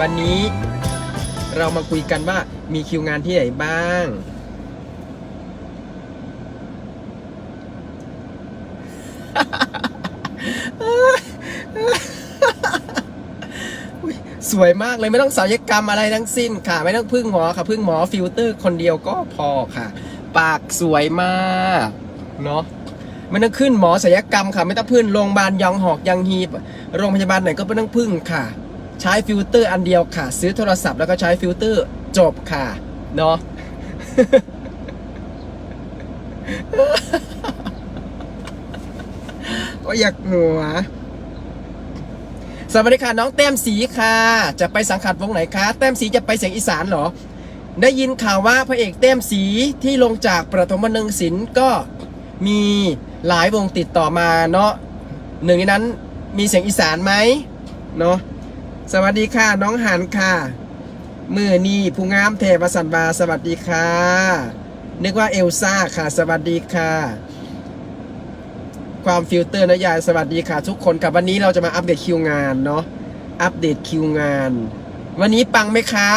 วันนี้เรามาคุยกันว่ามีคิวงานที่ไหนบ้าง สวยมากเลยไม่ต้องศัลยกรรมอะไรทั้งสิ้นค่ะ ไม่ต้องพึ่งหมอค่ะ พึ่งหมอฟิลเตอร์คนเดียวก็พอค่ะ ปากสวยมากเนาะไม่ต้องขึ้นหมอศัลยกรรมค่ะ ไม่ต้องพึ่งโรงพยาบาลยองหอกยังฮีโรงพยาบาลไหนก็ไม่ต้องพึ่งค่ะ ใช้ฟิลเตอร์อันเดียวค่ะ ซื้อโทรศัพท์แล้วก็ใช้ฟิลเตอร์จบค่ะ เนาะก็อยากหัวสวัสดีค่ะน้องแต้มสีค่ะ จะไปสังกัดวงไหนคะแต้มสีจะไปเสียงอีสานเหรอ ได้ยินข่าวว่าพระเอกแต้มสีที่ลงจากประถมบันเทิงศิลป์ก็มีหลายวงติดต่อมาเนาะหนึ่งในนั้นมีเสียงอีสานไหมเนาะ สวัสดีค่ะ น้องหันค่ะมือนี่ผู้งามเทวสันบาสวัสดีค่ะ นึกว่าเอลซ่าค่ะ สวัสดีค่ะ ความฟิลเตอร์นะยายสวัสดีค่ะ ทุกคนกับวันนี้เราจะมาอัปเดตคิวงานเนาะอัปเดตคิวงาน วันนี้ปังไหมคะ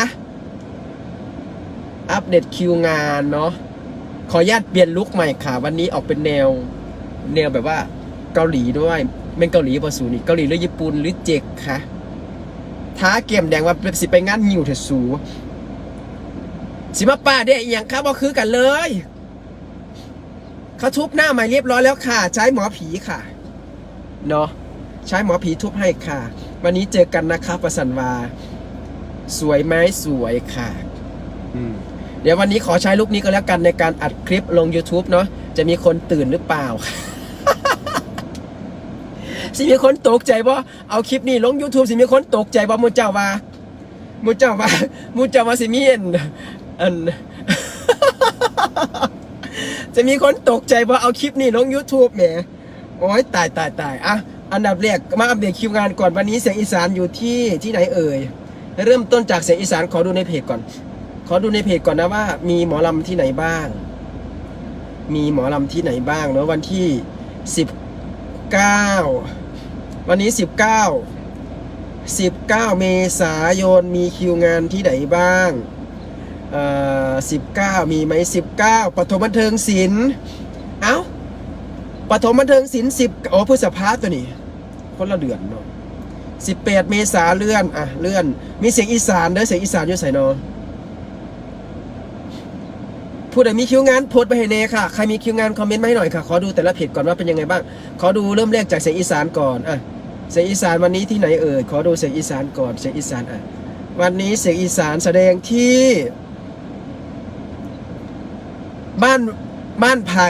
อัปเดตคิวงานเนาะขออนุญาตเปลี่ยนลุคใหม่ค่ะ วันนี้ออกเป็นแนวแนวแบบว่าเกาหลีด้วยเป็นเกาหลีปะสูนี่เกาหลีหรือญี่ปุ่นหรือเจกคะ ท้าเกมแดงว่าสิไปงานยิวเถอะสูสิมาป้าได้อหย่างครับบ่คือกันเลยเขาทุบหน้าใหม่เรียบร้อยแล้วค่ะ ใช้หมอผีค่ะเนาะใช้หมอผีทุบให้ค่ะ วันนี้เจอกันนะครับประสันวา สวยไหมสวยค่ะอืมเดี๋ยววันนี้ขอใช้ลุคนี้ก็แล้วกันในการอัดคลิปลง YouTube เนาะจะมีคนตื่นหรือเปล่า สิมีคนตกใจว่าเอาคลิปนี้ลง YouTube สิมีคนตกใจว่ามูเจ้าว่ามูเจ้าว่ามูเจ้าว่าสิมีอันอันจะมีคนตกใจว่าเอาคลิปนี้ลง YouTube แหมโอ้ยตายตายตายอะอันดับแรกมาอัปเดตคิวงานก่อนวันนี้เสียงอีสานอยู่ที่ที่ไหนเอ่ยเริ่มต้นจากเสียงอีสานขอดูในเพจก่อน ขอดูในเพจก่อนนะว่า มีหมอลำที่ไหนบ้าง มีหมอลำที่ไหนบ้างเนาะวันที่สิบเก้า วันนี้สิบเก้าสิบเก้าเมษายนมีคิวงานที่ไหนบ้างเอ่อสิบเก้ามีไหมสิบเก้าปฐมบันเทิงศิลป์เอ้าปฐมบันเทิงศิลป์สิบโอ้พฤษภาตัวนี้ คนละเดือนเนาะสิบแปดเมษาเลื่อน อะ เลื่อน มีเสียงอีสานเด้อเสียงอีสานอยู่ใส่เนาะ ผู้ใดมีคิวงานโพสต์ไปให้เนค่ะ ใครมีคิวงานคอมเมนต์มาให้หน่อยค่ะ ขอดูแต่ละเพจก่อนว่าเป็นยังไงบ้าง ขอดูเริ่มแรกจากเสียงอีสานก่อน อะ เสียงอีสานวันนี้ที่ไหนเอ่ย ขอดูเสียงอีสานก่อน เสียงอีสานอะ วันนี้เสียงอีสานแสดงที่ บ้านบ้านไผ่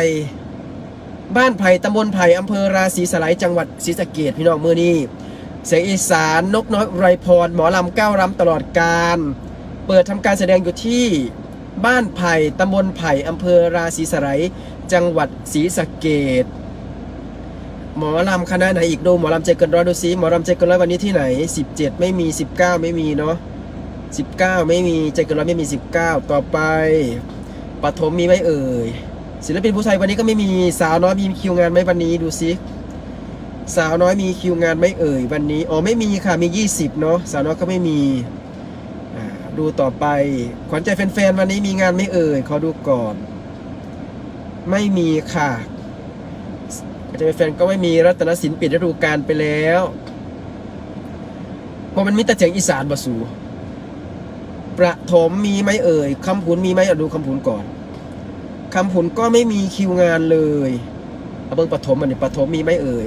บ้านไผ่ตำบลไผ่อำเภอราศีสไลยจังหวัดศรีสะเกดพี่น้องมือนี้เสียงอีสานนกน้อยไรพร หมอลำเก้ารำตลอดการ เปิดทำการแสดงอยู่ที่ บ้านไผ่ตำบลไผ่อำเภอราศีสไลจังหวัดศรีสะเกดหมอลำคณะไหนอีกดูหมอลำใจเกินร้อยดูซิหมอลำใจเกินร้อยวันนี้ที่ไหน 17 ไม่มี 19 ไม่มีเนาะ19 ไม่มีใจเกินร้อยไม่มี 19 ต่อไปปฐมมีไหมเอ่ยศิลปินผู้ชายวันนี้ก็ไม่มีสาวน้อยมีคิวงานไหมวันนี้ดูซิสาวน้อยมีคิวงานไหมเอ่ยวันนี้อ๋อไม่มีค่ะมี 20 เนาะสาวน้อยก็ไม่มี ดูต่อไป ขวัญใจแฟนๆ วันนี้มีงานไม่เอ่ย ขอดูก่อน ไม่มีค่ะขวัญใจแฟนก็ไม่มีรัตนสินปิดฤดูกาลไปแล้วเพราะมันมีแต่เสียงอีสานบสูประถมมีไหมเอ่ยคำผุนมีไหมอะดูคำผุนก่อนคำผุนก็ไม่มีคิวงานเลยเอาเบิ่งประถมมันนี่ประถมมีไหมเอ่ย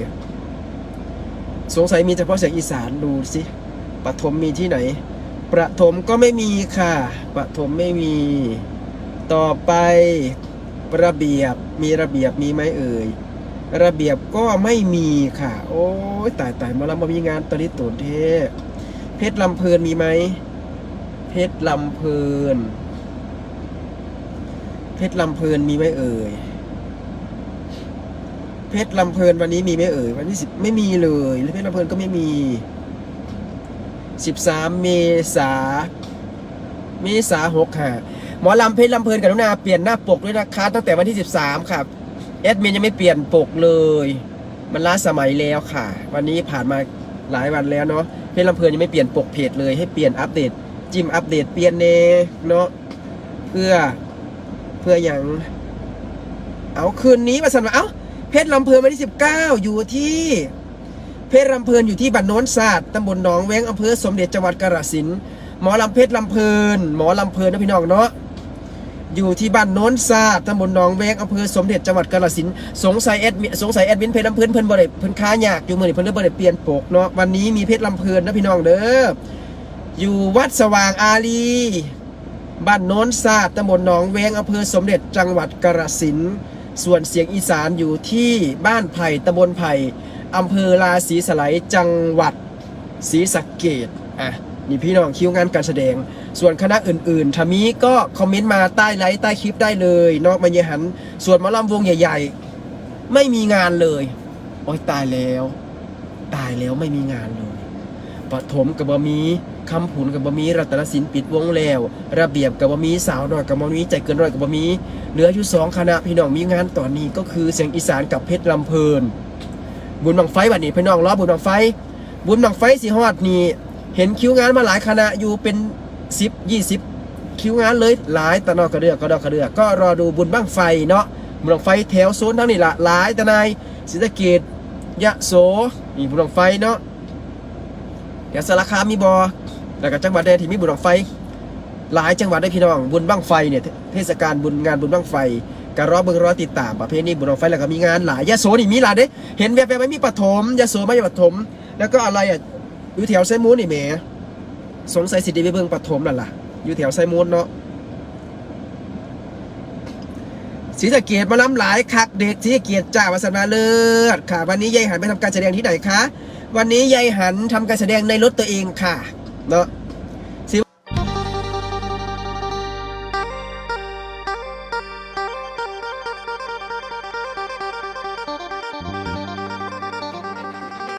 สงสัยมีเฉพาะเสียงอีสานดูสิประถมมีที่ไหน ประถมก็ไม่มีค่ะ ประถมไม่มี ต่อไประเบียบมีระเบียบมีไหมเอ่ย ระเบียบก็ไม่มีค่ะ โอ้ยตายตายมาแล้วมามีงานตอนนี้ตุนเทพเพชรลำเพลินมีไหมเพชรลำเพลิน เพชรลำเพลินมีไหมเอ่ย เพชรลำเพลินวันนี้มีไหมเอ่ย วันที่สิบไม่มีเลยและเพชรลำเพลินก็ไม่มี 13 เมษาเมษาหกค่ะหมอลำเพชรลำเพลินกับนุนาเปลี่ยนหน้าปกด้วยนะคะตั้งแต่วันที่ 13 ครับแอดมินยังไม่เปลี่ยนปกเลย มันล้าสมัยแล้วค่ะ วันนี้ผ่านมาหลายวันแล้วเนาะเพชรลำเพลินยังไม่เปลี่ยนปกเพจเลยให้เปลี่ยนอัปเดตจิมอัปเดตเปลี่ยนเนเนาะเพื่อเพื่ออย่างเอาคืนนี้มาสันว่าเอ้าเพชรลำเพลินวันที่สิบเก้าอยู่ที่ เพชรลำเพลินอยู่ที่บ้านโน้นศาสตร์ตำบลหนองแวงอำเภอสมเด็จจังหวัดกาฬสินหมอลำเพชรลำเพลิน หมอลำเพลินนะพี่น้องเนาะอยู่ที่บ้านโน้นศาสตร์ตำบลหนองแวงอำเภอสมเด็จจังหวัดกาฬสินสงสัยแอดสงสัยแอดมินเพชรลำเพลินเพิ่นบ่ได้เพิ่นค้ายากอยู่มื้อนี้เพิ่นเลยบ่ได้เปลี่ยนปกเนาะวันนี้มีเพชรลำเพลินนะพี่น้องเด้ออยู่วัดสว่างอารีบ้านโน้นศาสตร์ตำบลหนองแวงอำเภอสมเด็จจังหวัดกาฬสินส่วนเสียงอีสานอยู่ที่บ้านไผ่ตำบลไผ่ อำเภอราศีสไลจังหวัดศรีสะเกดอะนี่พี่น้องคิวงานการแสดง ส่วนคณะอื่นๆถ้ามีก็คอมเมนต์มาใต้ไลค์ใต้คลิปได้เลย นอกมายหัน ส่วนมอลำวงใหญ่ ๆ ไม่มีงานเลย โอ้ยตายแล้ว ตายแล้วไม่มีงานเลยปฐมกับบะมีคำผุนกับบะมีรัตนศิลป์ปิดวงแล้ว ระเบียบกับบะมีสาวน้อยกับบะมีใจเกินร้อยกับบะมีเหลืออยู่สองคณะพี่น้องมีงานตอนนี้ก็คือเสียงอีสานกับเพชรลำเพลิน บุญบังไฟบัดนี้พี่น้องรอบุญบังไฟ บุญบังไฟสีฮอดนี่เห็นคิวงานมาหลายคณะอยู่เป็นสิบยี่สิบคิวงานเลยหลายตะนอกกระเดือกกระดอกกระเดือกก็รอดูบุญบังไฟเนาะบุญบังไฟแถวโซนทั้งนี้ละหลายตะนายศรีสะเกดยะโสนี่บุญบังไฟเนาะเดี๋ยวสารคามมีบอแล้วก็จังหวัดใดที่มีบุญบังไฟ หลายจังหวัดได้พี่น้องบุญบังไฟเนี่ยเทเทศกาลบุญงานบุญบังไฟ การรอเบิ่งรอติดตามประเพณีบุญบังไฟแล้วก็มีงานหลายยะโสนี่มีหลายเด้เห็นแบบแบบไม่มีปฐมยะโสไม่มีปฐมแล้วก็อะไรอะอยู่แถวไซมูนนี่แหมสงสัยสิไดีไปเบิ่งปฐมนั่นล่ะอยู่แถวไซมูนเนาะศรีสะเกียดมาล้ำหลายคักเด็กศรีสะเกียดจ้าวัสนาเลิศค่ะ วันนี้ยายหันไปทำการแสดงที่ไหนคะ วันนี้ยายหันทำการแสดงในรถตัวเองค่ะ เนาะ